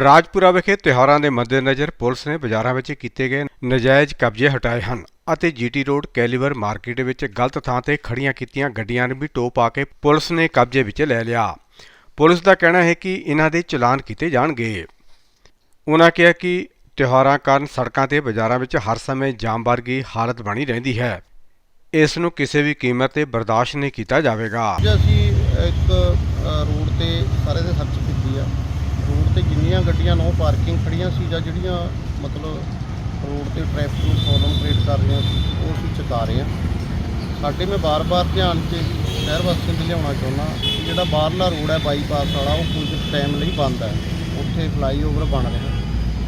ਰਾਜਪੁਰਾ ਵਿਖੇ ਤਿਉਹਾਰਾਂ ਦੇ ਮੱਦੇਨਜ਼ਰ ਪੁਲਿਸ ਨੇ ਬਾਜ਼ਾਰਾਂ ਵਿੱਚ ਕੀਤੇ ਗਏ ਨਜਾਇਜ਼ ਕਬਜ਼ੇ ਹਟਾਏ ਹਨ ਅਤੇ ਜੀਟੀ ਰੋਡ ਕੈਲੀਵਰ ਮਾਰਕੀਟ ਵਿੱਚ ਗਲਤ ਥਾਂ ਤੇ ਖੜੀਆਂ ਕੀਤੀਆਂ ਗੱਡੀਆਂ ਨੂੰ ਵੀ ਟੋ ਪਾ ਕੇ ਪੁਲਿਸ ਨੇ ਕਬਜ਼ੇ ਵਿੱਚ ਲੈ ਲਿਆ। ਪੁਲਿਸ ਦਾ ਕਹਿਣਾ ਹੈ ਕਿ ਇਹਨਾਂ ਦੇ ਚਲਾਨ ਕੀਤੇ ਜਾਣਗੇ। ਉਹਨਾਂ ਕਿਹਾ ਕਿ ਤਿਉਹਾਰਾਂ ਕਾਰਨ ਸੜਕਾਂ ਤੇ ਬਾਜ਼ਾਰਾਂ ਵਿੱਚ ਹਰ ਸਮੇਂ ਜਾਮ ਵਰਗੀ ਹਾਲਤ ਬਣੀ ਰਹਿੰਦੀ ਹੈ। ਇਸ ਨੂੰ ਕਿਸੇ ਵੀ ਕੀਮਤ ਤੇ ਬਰਦਾਸ਼ਤ ਨਹੀਂ ਕੀਤਾ ਜਾਵੇਗਾ। ਅਸੀਂ ਇੱਕ ਰੋਡ ਤੇ ਸਾਰੇ ਦੇ ਸਰਚ ਕੀਤੀ ਆ। ਰੋਡ ਤੇ ਜਿੰਨੀਆਂ ਗੱਡੀਆਂ ਨੋ ਪਾਰਕਿੰਗ ਖੜੀਆਂ ਸੀ ਜਾਂ ਜਿਹੜੀਆਂ ਮਤਲਬ ਰੋਡ ਤੇ ਟ੍ਰੈਫਿਕ ਨੂੰ ਪ੍ਰੋਬਲਮ ਕ੍ਰੀਏਟ ਕਰ ਰਹੀਆਂ ਸੀ, ਉਹ ਅਸੀਂ ਚੁਕਾ ਰਹੇ ਹਾਂ। ਸਾਡੇ ਮੈਂ ਬਾਰ-ਬਾਰ ਧਿਆਨ 'ਚ ਸ਼ਹਿਰ ਵਾਸੀਆਂ ਦੇ ਲਿਆਉਣਾ ਚਾਹੁੰਦਾ ਕਿ ਜਿਹੜਾ ਬਾਹਰਲਾ ਰੋਡ ਹੈ ਬਾਈਪਾਸ ਵਾਲਾ, ਉਹ ਕੁਝ ਟਾਈਮ ਲਈ ਬੰਦ ਹੈ। ਉੱਥੇ ਫਲਾਈਓਵਰ ਬਣ ਰਿਹਾ।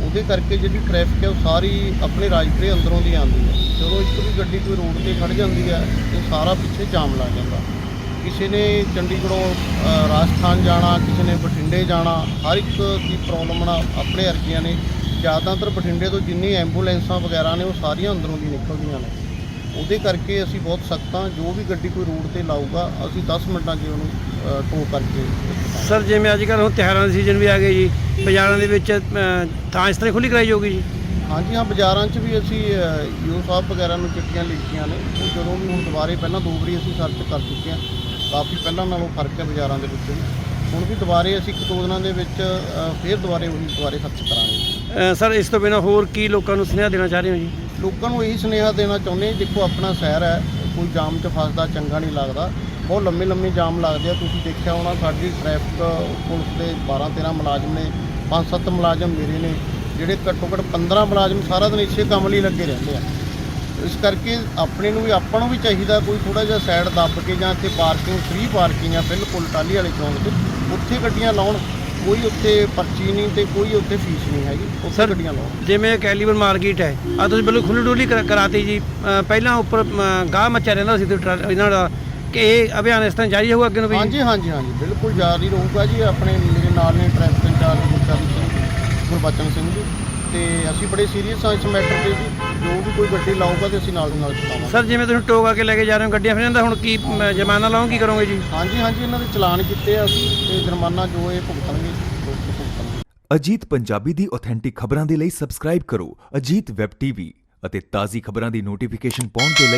ਉਹਦੇ ਕਰਕੇ ਜਿਹੜੀ ਟ੍ਰੈਫਿਕ ਹੈ ਉਹ ਸਾਰੀ ਆਪਣੇ ਰਾਜਪੁਰੇ ਅੰਦਰੋਂ ਦੀ ਆਉਂਦੀ ਹੈ। ਜਦੋਂ ਇੱਕ ਵੀ ਗੱਡੀ ਕੋਈ ਰੋਡ ਤੇ ਖੜ ਜਾਂਦੀ ਹੈ ਤੇ ਸਾਰਾ ਪਿੱਛੇ ਜਾਮ ਲੱਗ ਜਾਂਦਾ। ਕਿਸੇ ਨੇ ਚੰਡੀਗੜ੍ਹੋਂ ਰਾਜਸਥਾਨ ਜਾਣਾ ਕਿਸੇ ਨੇ ਬਠਿੰਡੇ ਜਾਣਾ ਹਰ ਇੱਕ ਦੀ ਪ੍ਰੋਬਲਮ ਨਾਲ ਆਪਣੇ ਅਰਗੀਆਂ ਨੇ। ਜ਼ਿਆਦਾਤਰ ਬਠਿੰਡੇ ਤੋਂ ਜਿੰਨੀ ਐਂਬੂਲੈਂਸਾਂ ਵਗੈਰਾ ਨੇ ਉਹ ਸਾਰੀਆਂ ਅੰਦਰੋਂ ਦੀ ਨਿਕਲਦੀਆਂ ਨੇ। ਉਹਦੇ ਕਰਕੇ ਅਸੀਂ ਬਹੁਤ ਸਖਤ ਜੋ ਵੀ ਗੱਡੀ ਕੋਈ ਰੋਡ ਤੇ ਲਾਊਗਾ ਅਸੀਂ 10 ਮਿੰਟਾਂ 'ਚ ਉਹਨੂੰ ਟੋ ਕਰਕੇ। ਸਰ ਜਿਵੇਂ ਅੱਜ ਕੱਲ੍ਹ ਹੁਣ ਤਿਉਹਾਰਾਂ ਦਾ ਸੀਜ਼ਨ ਵੀ ਆ ਗਿਆ ਜੀ ਬਾਜ਼ਾਰਾਂ ਦੇ ਵਿੱਚ ਥਾਂ ਇਸ ਤਰ੍ਹਾਂ ਖੁੱਲੀ ਕਰਾਈ ਜਾਊਗੀ ਜੀ? ਹਾਂਜੀ ਹਾਂ ਬਾਜ਼ਾਰਾਂ 'ਚ ਵੀ ਅਸੀਂ ਯੂ ਸਾਹਿਬ ਵਗੈਰਾ ਨੂੰ ਚਿੱਠੀਆਂ ਲਿਖੀਆਂ ਨੇ। ਉਹ ਜਦੋਂ ਵੀ ਹੁਣ ਦੁਬਾਰੇ ਪਹਿਲਾਂ ਦੋ ਵਾਰੀ ਅਸੀਂ ਸਰਚ ਕਰ ਚੁੱਕੇ ਹਾਂ। ਕਾਫੀ ਪਹਿਲਾਂ ਨਾਲੋਂ ਫ਼ਰਕ ਹੈ ਬਾਜ਼ਾਰਾਂ ਦੇ ਵਿੱਚ ਵੀ। ਹੁਣ ਵੀ ਦੁਬਾਰੇ ਅਸੀਂ ਇੱਕ ਦੋ ਦਿਨਾਂ ਦੇ ਵਿੱਚ ਅ, ਫੇਰ ਦੁਬਾਰੇ ਉਹੀ ਦੁਬਾਰੇ ਸਰਚ ਕਰਾਂਗੇ। ਅ, ਸਰ ਇਸ ਤੋਂ ਬਿਨਾਂ ਹੋਰ ਕੀ ਲੋਕਾਂ ਨੂੰ ਸੁਨੇਹਾ ਦੇਣਾ ਚਾਹ ਰਹੇ ਹੋ ਜੀ? ਲੋਕਾਂ ਨੂੰ ਇਹੀ ਸੁਨੇਹਾ ਦੇਣਾ ਚਾਹੁੰਦੇ ਹਾਂ ਦੇਖੋ ਆਪਣਾ ਸ਼ਹਿਰ ਹੈ ਕੋਈ ਜਾਮ 'ਚ ਫਸਦਾ ਚੰਗਾ ਨਹੀਂ ਲੱਗਦਾ। ਬਹੁਤ ਲੰਮੇ ਲੰਮੇ ਜਾਮ ਲੱਗਦੇ ਆ। ਤੁਸੀਂ ਦੇਖਿਆ ਹੋਣਾ ਸਾਡੀ ਟ੍ਰੈਫਿਕ ਪੁਲਿਸ ਦੇ 12 13 ਮੁਲਾਜ਼ਮ ਨੇ 5-7 ਮੁਲਾਜ਼ਮ ਮੇਰੇ ਨੇ ਜਿਹੜੇ ਘੱਟੋ ਘੱਟ 15 ਮੁਲਾਜ਼ਮ ਸਾਰਾ ਦਿਨ ਇਸੇ ਕੰਮ ਲਈ ਲੱਗੇ ਰਹਿੰਦੇ ਆ। ਇਸ ਕਰਕੇ ਆਪਣੇ ਨੂੰ ਵੀ ਆਪਾਂ ਨੂੰ ਵੀ ਚਾਹੀਦਾ ਕੋਈ ਥੋੜਾ ਜਿਹਾ ਸਾਈਡ ਦੱਬ ਕੇ ਜਾਂ ਇੱਥੇ ਪਾਰਕਿੰਗ ਫ੍ਰੀ ਪਾਰਕਿੰਗ ਆ ਬਿਲਕੁਲ ਟਾਲੀ ਵਾਲੇ ਚੌਂਕ ਤੇ। ਉੱਥੇ ਗੱਡੀਆਂ ਲਾਉਣ ਕੋਈ ਉੱਥੇ ਪਰਚੀ ਨਹੀਂ ਤੇ ਕੋਈ ਉੱਥੇ ਫੀਸ ਨਹੀਂ ਹੈਗੀ। ਉੱਥੇ ਗੱਡੀਆਂ ਲਾਉਣ। ਜਿਵੇਂ ਕੈਲੀਵਰ ਮਾਰਕੀਟ ਹੈ ਆ ਤੁਸੀਂ ਬਿਲਕੁਲ ਖੁੱਲੀ ਡੁੱਲੀ ਕਰ- ਕਰਾਤੀ ਜੀ। ਪਹਿਲਾਂ ਉੱਪਰ ਗਾਹ ਮੱਚਿਆ ਰਹਿੰਦਾ ਸੀ ਇਹਨਾਂ ਦਾ ਕਿ ਇਹ ਅਭਿਆਨ ਇਸ ਤਰ੍ਹਾਂ ਜਾਰੀ ਰਹੂਗਾ ਅੱਗੇ ਨੂੰ ਵੀ? ਹਾਂਜੀ ਹਾਂਜੀ ਹਾਂਜੀ ਬਿਲਕੁਲ ਜਾਰੀ ਰਹੂਗਾ ਜੀ। ਆਪਣੇ ਮੇਰੇ ਨਾਲ ਨੇ ਟ੍ਰੈਫਿਕ ਇੰਚਾਰਜ ਗੁਰਬਚਨ ਸਿੰਘ ਜੀ। ਤੇ ਅਸੀਂ ਬੜੇ ਸੀਰੀਅਸ ਹਾਂ ਇਸ ਮੈਟਰ ਤੇ ਜੀ। ਜੋ ਵੀ ਕੋਈ ਗੱਡੀ ਲਾਊਗਾ ਤੇ ਅਸੀਂ ਨਾਲ ਦੀ ਨਾਲ ਚਲਾਵਾਂਗੇ। ਸਰ ਜਿਵੇਂ ਤੁਸੀਂ ਟੋਕ ਕੇ ਲੈ ਕੇ ਜਾ ਰਹੇ ਹੋ ਗੱਡੀਆਂ ਫਿਰ ਇਹਦਾ ਹੁਣ ਕੀ ਅ, ਜੁਰਮਾਨਾ ਲਾਉਂ ਕੀ ਕਰੋਗੇ ਜੀ? ਹਾਂਜੀ ਹਾਂਜੀ ਇਹਨਾਂ ਦੇ ਚਲਾਨ ਕੀਤੇ ਆ ਅਸੀਂ ਤੇ ਜੁਰਮਾਨਾ ਜੋ ਇਹ ਭੁਗਤਣਗੇ ਅਜੀਤ ਪੰਜਾਬੀ ਦੀ ਆਥੈਂਟਿਕ ਖਬਰਾਂ ਦੇ ਲਈ ਸਬਸਕ੍ਰਾਈਬ ਕਰੋ ਅਜੀਤ ਵੈਬ ਟੀਵੀ ਅਤੇ ਤਾਜ਼ੀ ਖਬਰਾਂ ਦੀ ਨੋਟੀਫਿਕੇਸ਼ਨ ਪਾਉਣ ਦੇ ਲਈ